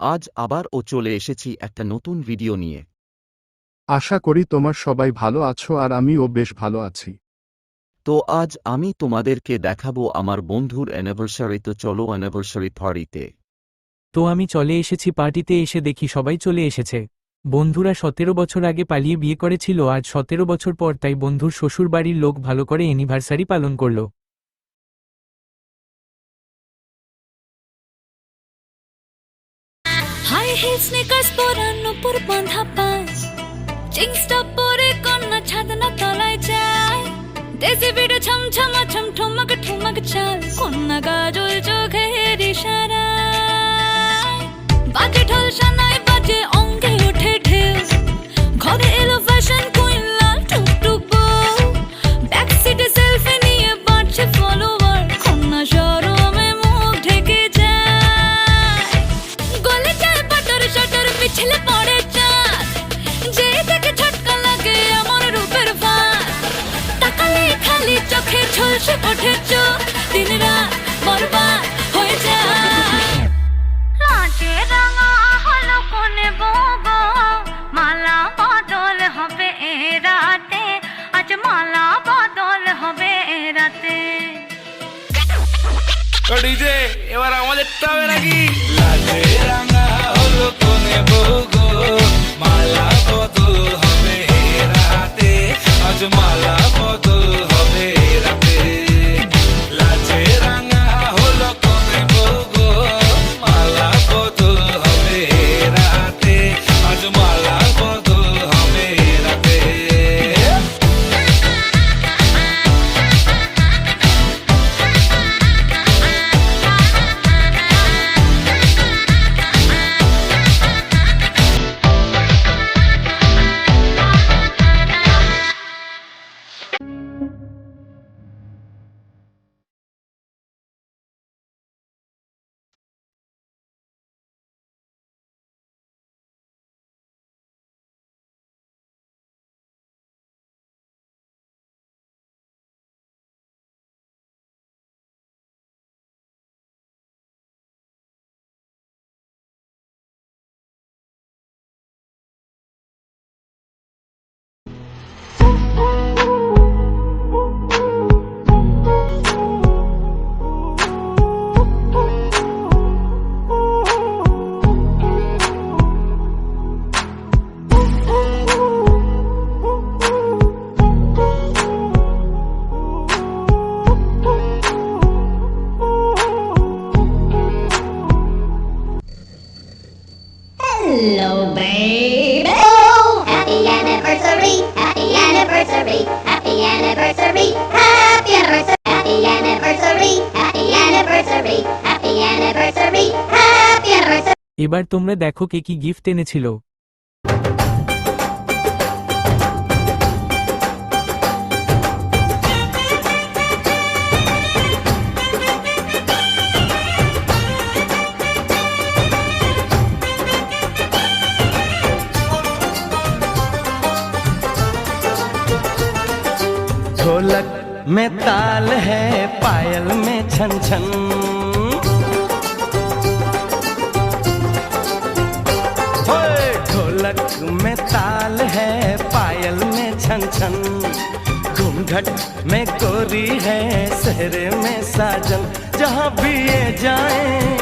আজ আবার ও চলে এসেছি একটা নতুন ভিডিও নিয়ে। আশা করি তোমার সবাই ভালো আছো আর আমিও বেশ ভালো আছি। তো আজ আমি তোমাদেরকে দেখাবো আমার বন্ধুর অ্যানিভার্সারি তো চলো অ্যানিভার্সারি পার্টিতে তো। আমি চলে এসেছি পার্টিতে এসে দেখি সবাই চলে এসেছে। বন্ধুরা সতেরো বছর আগে পালিয়ে বিয়ে করেছিল আজ সতেরো বছর পর তাই বন্ধুর শ্বশুর বাড়ির লোক ভালো করে অ্যানিভার্সারি পালন করল। হাই হিল স্নিকার্স পরান উপর বাঁধা পায় জিন্সটা পরে কন্যা ছাদনা তলায় যায়। দেশি বিড়ে ছমছমা ছম ঠমক ঠমক চাল। কন্যা গাজল চোখের ইশারায়। বাজে ঢোল সানায় চোখে ঝলসে ওঠে চোখ দিন রাত বরবাদ হয়ে যায়। লাজে রাঙা হলো কোনে বগো মালা বদল হবে এ রাতে আজ মালা বদল হবে এ রাতে। ডিজে এবার আমাদেরটা হবে নাকি? লাজে রাঙা Hello, baby. Oh, happy anniversary, happy anniversary, happy anniversary, happy anniversary, happy anniversary, happy anniversary, happy anniversary, happy anniversary. এবার তোমরা দেখো কে কি গিফট এনেছিল ढोलक में ताल है, पायल में छन छन। ढोलक में ताल है, पायल में छन छन। घूंघट में गोरी है, सहरे में साजन, जहाँ भी ये जाए,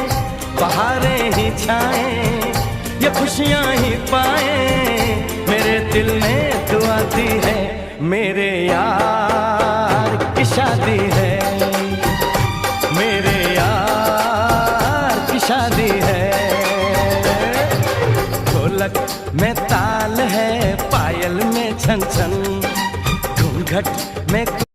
बहारें ही छाए, ये खुशियाँ ही पाए। मेरे यार की शादी है। मेरे यार की शादी है। ढोलक में ताल है, पायल में छन छन घूंघट में